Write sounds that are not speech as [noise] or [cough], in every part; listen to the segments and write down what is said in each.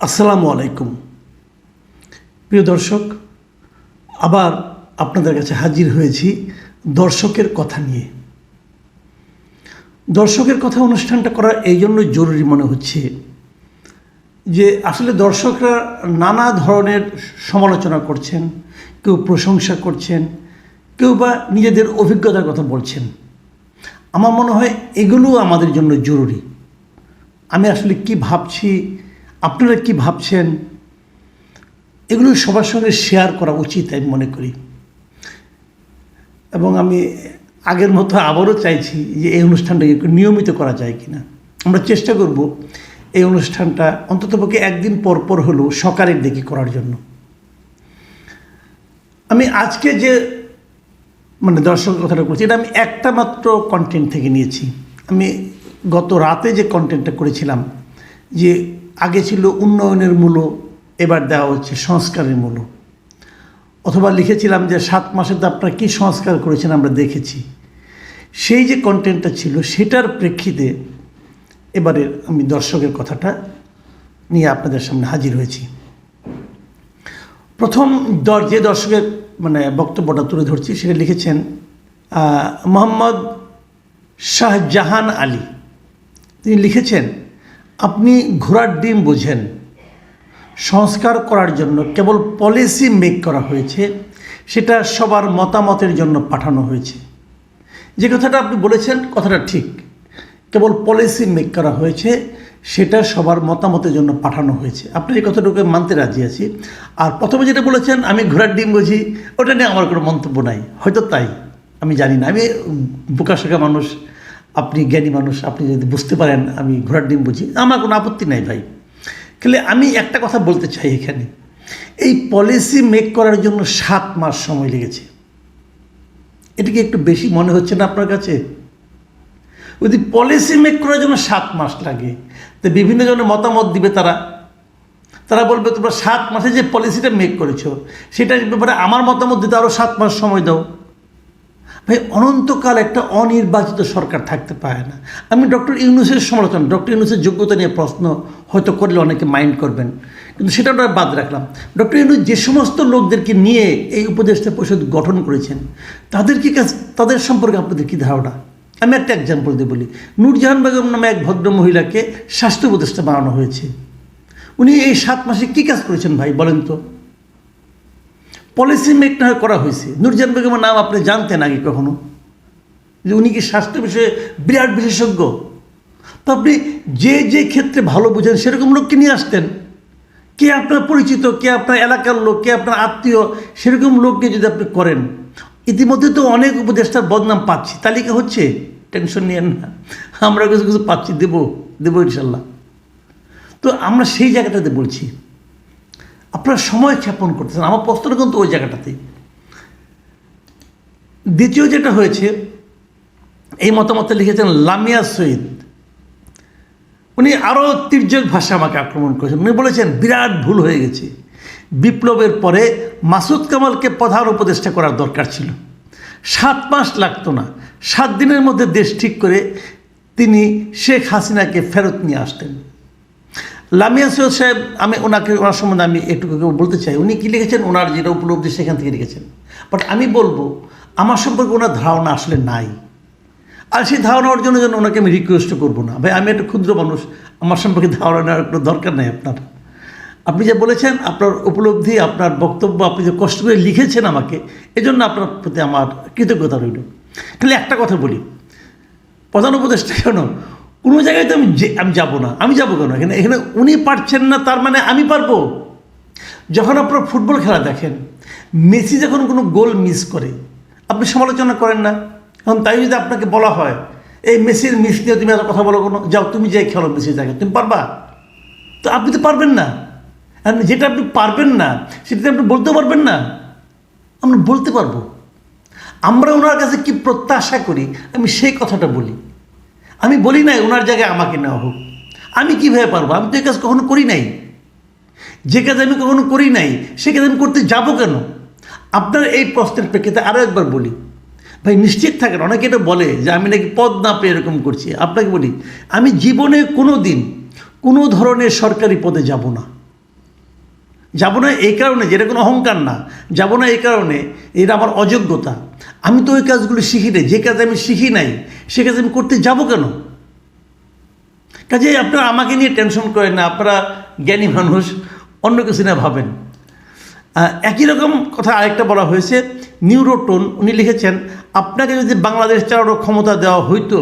আসসালামু আলাইকুম। প্রিয় দর্শক, আবার আপনাদের কাছে হাজির হয়েছি দর্শকের কথা নিয়ে। দর্শকের কথা অনুষ্ঠানটা করা এই জন্য জরুরি মনে হচ্ছে যে আসলে দর্শকরা নানা ধরনের সমালোচনা করছেন, কেউ প্রশংসা করছেন, কেউ বা নিজেদের অভিজ্ঞতার কথা বলছেন। আমার মনে হয় এগুলো আমাদের জন্য জরুরি। আমি আসলে কি ভাবছি আপনারা কি ভাবছেন? এগুলো সবার সঙ্গে শেয়ার করা উচিত, আমি মনে করি। এবং আমি আগের মতো আবারও চাইছি যে এই অনুষ্ঠানটাকে নিয়মিত করা যায় কিনা। আমরা চেষ্টা করব এই অনুষ্ঠানটা অন্ততপক্ষে একদিন পরপর পর হলেও সকালের দিকে করার জন্য। আমি আজকে যে মানে দর্শকের কথাটা করছি এটা আমি একটা মাত্র কন্টেন্ট থেকে নিয়েছি। আমি গত রাতে যে কন্টেন্টটা করেছিলাম, যে আগে ছিল উন্নয়নের মূল্য এবার দেওয়া হচ্ছে সংস্কারের মূল্য অথবা লিখেছিলাম যে সাত মাসের আপনারা কী সংস্কার করেছেন আমরা দেখেছি। সেই যে কন্টেন্টটা ছিল সেটার প্রেক্ষিতে এবারে আমি দর্শকের কথাটা নিয়ে আপনাদের সামনে হাজির হয়েছি। প্রথম দর, যে দর্শকের মানে বক্তব্যটা তুলে ধরছি সেটা লিখেছেন মোহাম্মদ শাহজাহান আলী। তিনি লিখেছেন আপনি ঘোড়ার ডিম বোঝেন। সংস্কার করার জন্য কেবল পলিসি মেক করা হয়েছে, সেটা সবার মতামতের জন্য পাঠানো হয়েছে। যে কথাটা আপনি বলেছেন, কথাটা ঠিক। কেবল পলিসি মেক করা হয়েছে, সেটা সবার মতামতের জন্য পাঠানো হয়েছে। আপনি এই কথাটুকু মানতে রাজি আছি, আর প্রথমে যেটা বলেছেন, আমি ঘোড়ার ডিম বুঝি, ওটা নিয়ে আমার কোনো মন্তব্য নাই। হয়তো তাই, আমি জানি না। আমি বোকাশোকা মানুষ আপনি জ্ঞানী মানুষ, আপনি যদি বুঝতে পারেন, আমি ঘোড়ার ডিম বুঝি। আমার কোনো আপত্তি নাই ভাই। তাহলে আমি একটা কথা বলতে চাই এখানে। এই পলিসি মেক করার জন্য সাত মাস সময় লেগেছে। এটা কি একটু বেশি মনে হচ্ছে না আপনার কাছে? যদি পলিসি মেক করার জন্য সাত মাস লাগে, তো বিভিন্ন জনের মতামত দিবে তারা। তারা বলবে, তোমরা সাত মাসে যে পলিসিটা মেক করেছ, সেটার ব্যাপারে আমার মতামত দিতে আরও সাত মাস সময় দাও। ভাই, অনন্তকাল একটা অনির্বাচিত সরকার থাকতে পারে না। আমি ডক্টর ইউনুসের সমালোচনা, ডক্টর ইউনুসের যোগ্যতা নিয়ে প্রশ্ন হয়তো করলে অনেকে মাইন্ড করবেন। কিন্তু সেটা ওটা বাদ রাখলাম। ডক্টর ইউনুস যে সমস্ত লোকদেরকে নিয়ে এই উপদেষ্টা পরিষদ গঠন করেছেন তাদের কি কাজ তাদের সম্পর্কে আপনাদের কী ধারণা? আমি একটা এক্সাম্পল দিয়ে বলি। নূরজাহান বেগম নামে এক ভদ্র মহিলাকে স্বাস্থ্য উপদেষ্টা বানানো হয়েছে। উনি এই সাত মাসে কী কাজ করেছেন ভাই, বলেন তো? পলিসি মেক করা হয়েছে। নুরজান বেগমের নাম আপনি জানতেন আগে কখনো? যে উনি কি স্বাস্থ্য বিষয়ে বিরাট বিশেষজ্ঞ? তো আপনি যে যে ক্ষেত্রে ভালো বুঝেন সেরকম লোককে নিয়ে আসতেন। কে আপনার পরিচিত, কে আপনার এলাকার লোক, কে আপনার আত্মীয়, সেরকম লোককে যদি আপনি করেন। ইতিমধ্যে তো অনেক উপদেষ্টার বদনাম পাচ্ছি। তালিকা হচ্ছে? টেনশন নিয়েন না। আমরা কিছু কিছু পাচ্ছি, দেবো দেবো ইনশাল্লাহ। তো আমরা সেই জায়গাটাতে বলছি। আপনারা সময় ক্ষেপণ করতেছেন। আমার প্রশ্নটা কিন্তু ওই জায়গাটাতেই। দ্বিতীয় যেটা হয়েছে, এই মতামতে লিখেছেন লামিয়া সৈয়দ। উনি আরও তির্যক ভাষা আমাকে আক্রমণ করেছেন। উনি বলেছেন, বিরাট ভুল হয়ে গেছে। বিপ্লবের পরে মাসুদ কামালকে প্রধান উপদেষ্টা করার দরকার ছিল। সাত মাস লাগতো না। সাত দিনের মধ্যে দেশ ঠিক করে তিনি শেখ হাসিনাকে ফেরত নিয়ে আসতেন। লামিয়া সৈয়দ সাহেব, আমি ওনাকে, ওনার সম্বন্ধে আমি একটু বলতে চাই। উনি কী লিখেছেন? ওনার যেটা উপলব্ধি সেখান থেকে লিখেছেন। বাট আমি বলব, আমার সম্পর্কে ওনার ধারণা আসলে নাই। আর সেই ধারণা অর্জনের জন্য ওনাকে আমি রিকোয়েস্ট করব না। ভাই, আমি একটা ক্ষুদ্র মানুষ, আমার সম্পর্কে ধারণা নেওয়ার কোনো দরকার নেই আপনার। আপনি যে বলেছেন, আপনার উপলব্ধি, আপনার বক্তব্য, আপনি যে কষ্ট করে লিখেছেন আমাকে, এজন্য আপনার প্রতি আমার কৃতজ্ঞতা রইল। খালি একটা কথা বলি। প্রধান উপদেষ্টা কেন? কোনো জায়গায় তো আমি যে- আমি যাব না। আমি যাব কেন? এখানে এখানে উনি পারছেন না, তার মানে আমি পারব। যখন আপনার ফুটবল খেলা দেখেন, মেসি যখন কোনো গোল মিস করে, আপনি সমালোচনা করেন না। এখন তাই যদি আপনাকে বলা হয়, এই মেসির মিস নিয়ে তুমি এত কথা বলো কোনো? যাও, তুমি যাই খেলো মেসির জায়গায়। তুমি পারবা? তো আপনি তো পারবেন না। যেটা আপনি পারবেন না, সেটা আপনি বলতে পারবেন না। আমরা বলতে পারব। আমরা ওনার কাছে কি প্রত্যাশা করি, আমি সেই কথাটা বলি। আমি বলি নাই ওনার জায়গায় আমাকে নেওয়া হোক। আমি কীভাবে পারব? আমি তো এই কাজ কখনো করি নাই। যে কাজ আমি কখনো করি নাই, সে কাজ আমি করতে যাব কেন? আপনার এই প্রশ্নের প্রেক্ষিতে আরও একবার বলি। ভাই, নিশ্চিত থাকেন, অনেকে এটা বলে যে আমি নাকি পদ না পেয়ে এরকম করছি। আপনাকে বলি, আমি জীবনে কোনো দিন কোনো ধরনের সরকারি পদে যাব না। যাব না এই কারণে, যেটা কোনো অহংকার না, যাব না এই কারণে, এটা আমার অযোগ্যতা। আমি তো ওই কাজগুলো শিখি নাই, যে কাজ আমি শিখি নাই, সে কাজ আমি করতে যাব কেন? কাজে আপনারা আমাকে নিয়ে টেনশন করেন না, আপনারা জ্ঞানী মানুষ, অন্য কিছু না ভাবেন। একই রকম কথা আরেকটা বলা হয়েছে, নিউরোটোন, উনি লিখেছেন, আপনাকে যদি বাংলাদেশ চালানোর ক্ষমতা দেওয়া হইতো,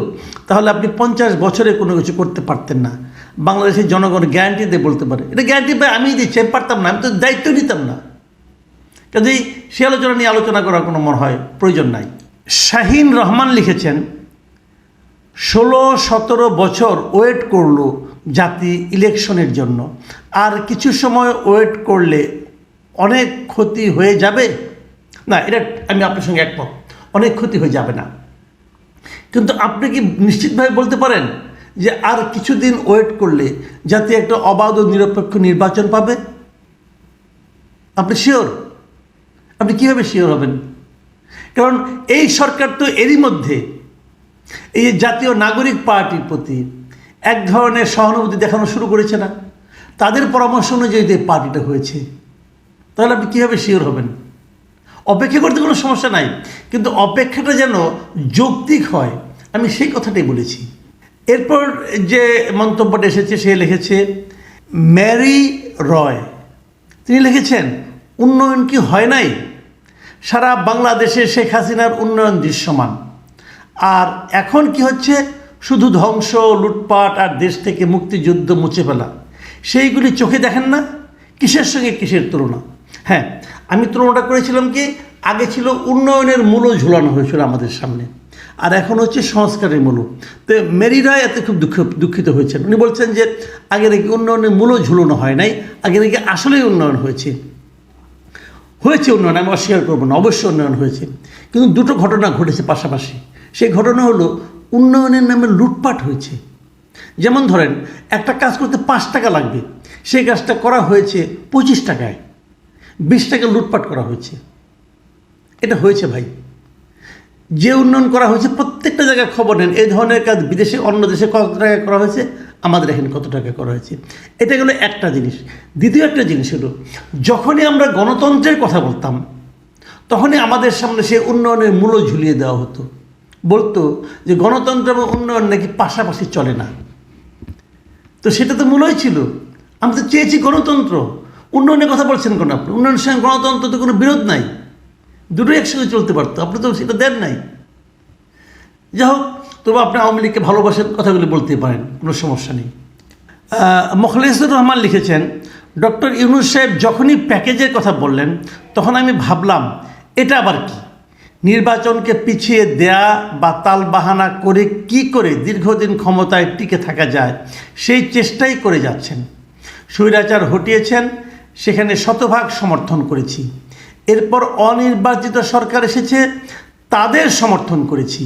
তাহলে আপনি পঞ্চাশ বছরে কোনো কিছু করতে পারতেন না। বাংলাদেশের জনগণ গ্যারান্টি দিয়ে বলতে পারে। এটা গ্যারান্টি পাই আমি দিচ্ছি পারতাম না, আমি তো দায়িত্ব নিতাম না। কাজেই সে আলোচনা নিয়ে আলোচনা করার কোনো মনে হয় প্রয়োজন নাই। শাহিন রহমান লিখেছেন, ষোলো, সতেরো বছর ওয়েট করল জাতি ইলেকশনের জন্য। আর কিছু সময় ওয়েট করলে অনেক ক্ষতি হয়ে যাবে? না, এটা আমি আপনার সঙ্গে একমত। অনেক ক্ষতি হয়ে যাবে না। কিন্তু আপনি কি নিশ্চিতভাবে বলতে পারেন যে আর কিছুদিন ওয়েট করলে জাতি একটা অবাধ ও নিরপেক্ষ নির্বাচন পাবে? আপনি শিওর? আপনি কীভাবে শিওর হবেন? কারণ এই সরকার তো এরই মধ্যে এই জাতীয় নাগরিক পার্টির প্রতি এক ধরনের সহানুভূতি দেখানো শুরু করেছে না। তাদের পরামর্শ অনুযায়ী যে পার্টিটা হয়েছে, তাহলে আপনি কীভাবে শিওর হবেন? অপেক্ষা করতে কোনো সমস্যা নাই, কিন্তু অপেক্ষাটা যেন যৌক্তিক হয়, আমি সেই কথাটাই বলেছি। এরপর যে মন্তব্যটা এসেছে, সে লিখেছে ম্যারি রয়। তিনি লিখেছেন, উন্নয়ন কি হয় নাই? সারা বাংলাদেশে শেখ হাসিনার উন্নয়ন দৃশ্যমান। আর এখন কি হচ্ছে? শুধু ধ্বংস, লুটপাট আর দেশ থেকে মুক্তিযুদ্ধ মুছে ফেলা। সেইগুলি চোখে দেখেন না, কিসের সঙ্গে কিসের তুলনা? হ্যাঁ আমি তুলনাটা করেছিলাম কি? আগে ছিল উন্নয়নের মূল্য ঝুলানো হয়েছিল আমাদের সামনে। আর এখন হচ্ছে সংস্কারের মূল্য তো মেরি রায় এতে খুব দুঃখ, দুঃখিত হয়েছেন। উনি বলছেন যে, আগে নাকি উন্নয়নের মূল্য ঝুলানো হয় নাই, আগে নাকি আসলেই উন্নয়ন হয়েছে। হয়েছে উন্নয়ন, আমি অস্বীকার করব না, অবশ্যই উন্নয়ন হয়েছে। কিন্তু দুটো ঘটনা ঘটেছে পাশাপাশি। সেই ঘটনা হলো, উন্নয়নের নামে লুটপাট হয়েছে। যেমন ধরেন, একটা কাজ করতে পাঁচ টাকা লাগবে, সেই কাজটা করা হয়েছে পঁচিশ টাকায়। বিশ টাকা লুটপাট করা হয়েছে। এটা হয়েছে ভাই। যে উন্নয়ন করা হয়েছে, প্রত্যেকটা জায়গায় খবর নেন, এই ধরনের কাজ বিদেশে, অন্য দেশে কত টাকা করা হয়েছে? আমাদের এখানে কত টাকা করা হয়েছে? এটা গেলো একটা জিনিস। দ্বিতীয় একটা জিনিস হলো, যখনই আমরা গণতন্ত্রের কথা বলতাম, তখনই আমাদের সামনে সে উন্নয়নের মূল্য ঝুলিয়ে দেওয়া হতো। বলতো যে গণতন্ত্র এবং উন্নয়ন নাকি পাশাপাশি চলে না। তো সেটা তো মূলই ছিল। আমি তো চেয়েছি গণতন্ত্র। উন্নয়নের কথা বলছেন কেন আপনি? উন্নয়নের সঙ্গে গণতন্ত্র তো কোনো বিরোধ নাই। দুটোই একসঙ্গে চলতে পারতো। আপনি তো সেটা দেন নাই। যাই হোক, তবু আপনি আওয়ামী লীগকে ভালোবাসেন, কথাগুলি বলতে পারেন, কোনো সমস্যা নেই। মখলেসুর রহমান লিখেছেন, ডক্টর ইউনুস সাহেব যখনই প্যাকেজের কথা বললেন, তখন আমি ভাবলাম, এটা আবার কি? নির্বাচনকে পিছিয়ে দেয়া বা তাল বাহানা করে কি করে দীর্ঘদিন ক্ষমতায় টিকে থাকা যায়, সেই চেষ্টাই করে যাচ্ছেন। স্বৈরাচার হটিয়েছেন, সেখানে শতভাগ সমর্থন করেছি। এরপর অনির্বাচিত সরকার এসেছে, তাদের সমর্থন করেছি।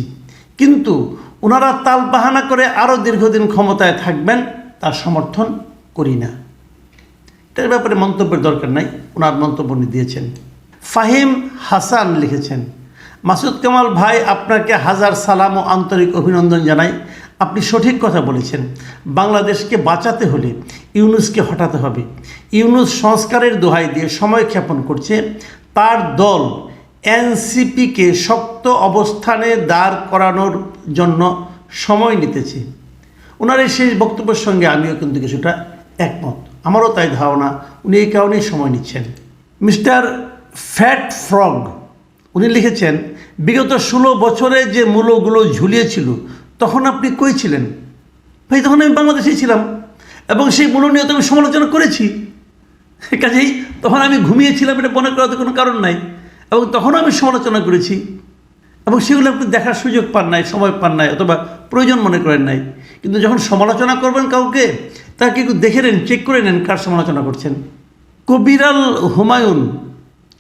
কিন্তু ওনারা তাল বাহানা করে আরও দীর্ঘদিন ক্ষমতায় থাকবেন, তার সমর্থন করি না। এটার ব্যাপারে মন্তব্যের দরকার নাই ওনার মন্তব্য উনি দিয়েছেন। ফাহিম হাসান লিখেছেন, মাসুদ কামাল ভাই, আপনাকে হাজার সালাম ও আন্তরিক অভিনন্দন জানাই। আপনি সঠিক কথা বলেছেন। বাংলাদেশকে বাঁচাতে হলে ইউনুসকে হটাতে হবে। ইউনুস সংস্কারের দোহাই দিয়ে সময় ক্ষেপণ করছে। তার দল এনসিপিকে শক্ত অবস্থানে দাঁড় করানোর জন্য সময় নিতেছে। ওনার এই শেষ বক্তব্যের সঙ্গে আমিও কিন্তু কিছুটা একমত। আমারও তাই ধারণা, উনি এই কারণেই সময় নিচ্ছেন। মিস্টার ফ্যাট ফ্রগ, উনি লিখেছেন, বিগত ষোলো বছরে যে মূলগুলো ঝুলিয়েছিল, তখন আপনি কই ছিলেন? ভাই, তখন আমি বাংলাদেশেই ছিলাম, এবং সেই মূল্য নিয়ে তো আমি সমালোচনা করেছি। [laughs] কাজেই তখন আমি ঘুমিয়েছিলাম, এটা মনে করাতে কোনো কারণ নাই। এবং তখনও আমি সমালোচনা করেছি। এবং সেগুলো আপনি দেখার সুযোগ পান নাই, সময় পান নাই, অথবা প্রয়োজন মনে করেন নাই। কিন্তু যখন সমালোচনা করবেন কাউকে, তাকে একটু দেখে নেন চেক করে নেন কার সমালোচনা করছেন। কবিরাল হুমায়ুন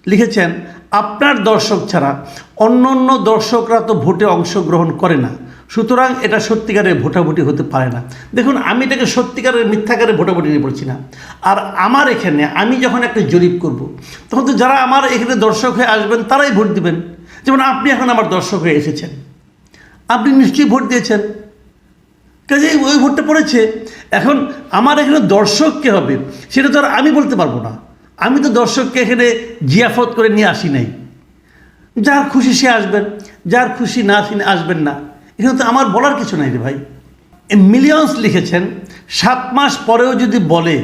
লিখেছেন, আপনার দর্শক ছাড়া অন্য অন্য দর্শকরা তো ভোটে অংশগ্রহণ করে না। সুতরাং এটা সত্যিকারের ভোটাভুটি হতে পারে না। দেখুন, আমি এটাকে সত্যিকারের মিথ্যাকারের ভোটাভুটি নিয়ে বলছি না। আর আমার এখানে আমি যখন একটা জরিপ করব, তখন তো যারা আমার এখানে দর্শক হয়ে আসবেন, তারাই ভোট দিবেন। যেমন আপনি এখন আমার দর্শক হয়ে এসেছেন। আপনি নিশ্চয়ই ভোট দিয়েছেন। কাজেই ওই ভোটটা পড়েছে। এখন আমার এখানে দর্শক কে হবে, সেটা তো আর আমি বলতে পারব না। আমি তো দর্শককে এখানে জিয়াফত করে নিয়ে আসি নাই। যার খুশি সে আসবেন, যার খুশি না আসবেন না। এখানে তো আমার বলার কিছু নাই রে ভাই। মিলিয়ন্স লিখেছেন, সাত মাস পরেও যদি বলে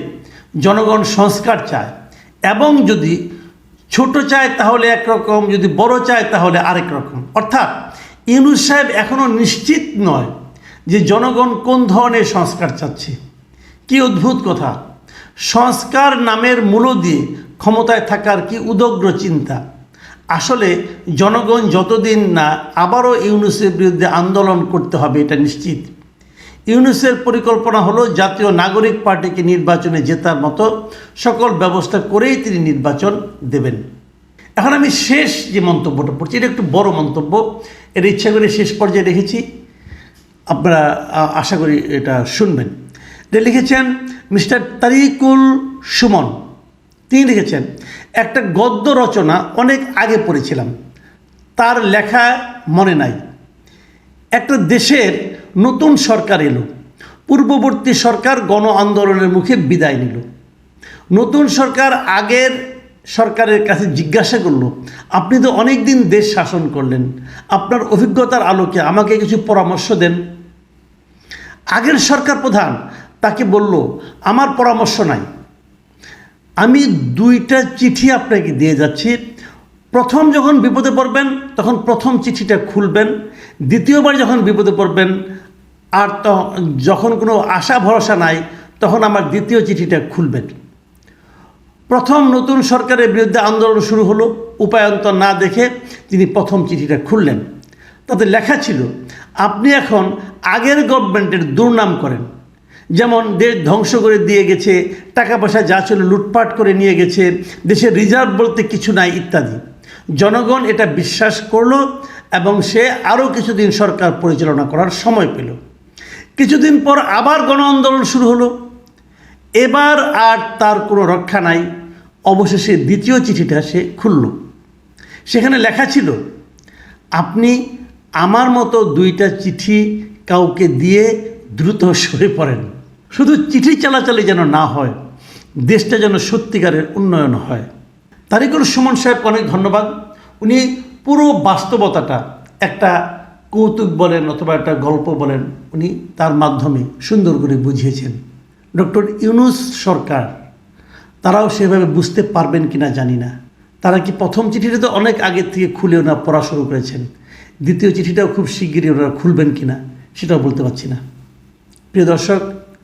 জনগণ সংস্কার চায় এবং যদি ছোট চায় তাহলে একরকম, যদি বড় চায় তাহলে আরেক রকম। অর্থাৎ ইউনুস সাহেব এখনও নিশ্চিত নয় যে জনগণ কোন ধরনের সংস্কার চাচ্ছে। কি অদ্ভুত কথা। সংস্কার নামের মূল দিয়ে ক্ষমতায় থাকার কি উদগ্র চিন্তা। আসলে জনগণ যতদিন না আবারও ইউনুসের বিরুদ্ধে আন্দোলন করতে হবে, এটা নিশ্চিত। ইউনুসের পরিকল্পনা হলো জাতীয় নাগরিক পার্টিকে নির্বাচনে জেতার মতো সকল ব্যবস্থা করেই তিনি নির্বাচন দেবেন। এখন আমি শেষ যে মন্তব্যটা পড়ছি, এটা একটু বড় মন্তব্য এটা ইচ্ছা করে শেষ পর্যায়ে রেখেছি। আপনারা আশা করি এটা শুনবেন। এটা লিখেছেন, মিস্টার তারিকুল সুমন। তিনি লিখেছেন একটা গদ্য রচনা অনেক আগে পড়েছিলাম। তার লেখা মনে নাই। একটা দেশের নতুন সরকার এলো। পূর্ববর্তী সরকার গণ আন্দোলনের মুখে বিদায় নিল। নতুন সরকার আগের সরকারের কাছে জিজ্ঞাসা করল, আপনি তো অনেক দিন দেশ শাসন করলেন। আপনার অভিজ্ঞতার আলোকে আমাকে কিছু পরামর্শ দেন। আগের সরকার প্রধান তাকে বলল, আমার পরামর্শ নাই। আমি দুইটা চিঠি আপনাকে দিয়ে যাচ্ছি। প্রথম যখন বিপদে পড়বেন, তখন প্রথম চিঠিটা খুলবেন। দ্বিতীয়বার যখন বিপদে পড়বেন, আর যখন কোনো আশা, ভরসা নাই, তখন আমার দ্বিতীয় চিঠিটা খুলবেন। প্রথম নতুন সরকারের বিরুদ্ধে আন্দোলন শুরু হলো উপায়ন্তর না দেখে তিনি প্রথম চিঠিটা খুললেন। তাতে লেখা ছিল, আপনি এখন আগের গভর্নমেন্টের দুর্নাম করেন। যেমন দেশ ধ্বংস করে দিয়ে গেছে, টাকা পয়সা যা ছিল লুটপাট করে নিয়ে গেছে, দেশের রিজার্ভ বলতে কিছু নাই ইত্যাদি। জনগণ এটা বিশ্বাস করল এবং সে আরও কিছুদিন সরকার পরিচালনা করার সময় পেল। কিছুদিন পর আবার গণ আন্দোলন শুরু হলো। এবার আর তার কোনো রক্ষা নাই। অবশেষে দ্বিতীয় চিঠিটা সে খুলল। সেখানে লেখা ছিল, আপনি আমার মতো দুইটা চিঠি কাউকে দিয়ে দ্রুত সরে পড়েন। শুধু চিঠি চালাচালি যেন না হয়, দেশটা যেন সত্যিকারের উন্নয়ন হয়। তারিকুল সুমন সাহেব অনেক ধন্যবাদ। উনি পুরো বাস্তবতাটা একটা কৌতুক বলেন অথবা একটা গল্প বলেন, উনি তার মাধ্যমে সুন্দর করে বুঝিয়েছেন। ডক্টর ইউনুস সরকার, তারাও সেভাবে বুঝতে পারবেন কিনা জানি না। তারা কি প্রথম চিঠিটা তো অনেক আগে থেকে খুলে ওনারা পড়া শুরু করেছেন। দ্বিতীয় চিঠিটাও খুব শিগগিরই ওনারা খুলবেন কিনা, সেটাও বলতে পারছি না। প্রিয় দর্শক